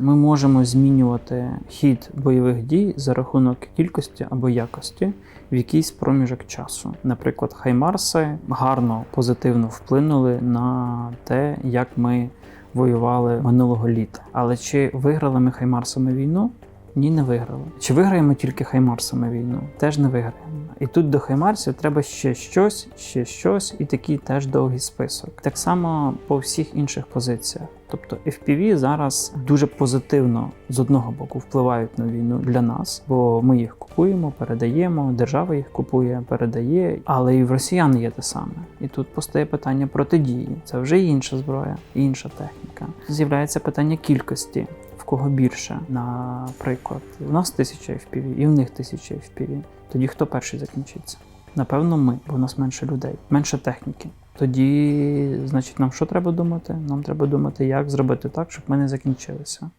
Ми можемо змінювати хід бойових дій за рахунок кількості або якості в якийсь проміжок часу. Наприклад, Хаймарси гарно позитивно вплинули на те, як ми воювали минулого літа. Але чи виграли ми Хаймарсами війну? Ні, не виграли. Чи виграємо тільки Хаймарсами війну? Теж не виграємо. І тут до Хаймарсів треба ще щось, ще щось, і такий теж довгий список. Так само по всіх інших позиціях. Тобто FPV зараз дуже позитивно з одного боку впливають на війну для нас, бо ми їх купуємо, передаємо, держава їх купує, передає, але і в росіян є те саме. І тут постає питання протидії. Це вже інша зброя, інша техніка. З'являється питання кількості. В кого більше, наприклад, у нас тисяча FPV, і в них тисяча FPV. Тоді хто перший закінчиться? Напевно, ми, бо у нас менше людей, менше техніки. Тоді, значить, нам що треба думати? Нам треба думати, як зробити так, щоб ми не закінчилися.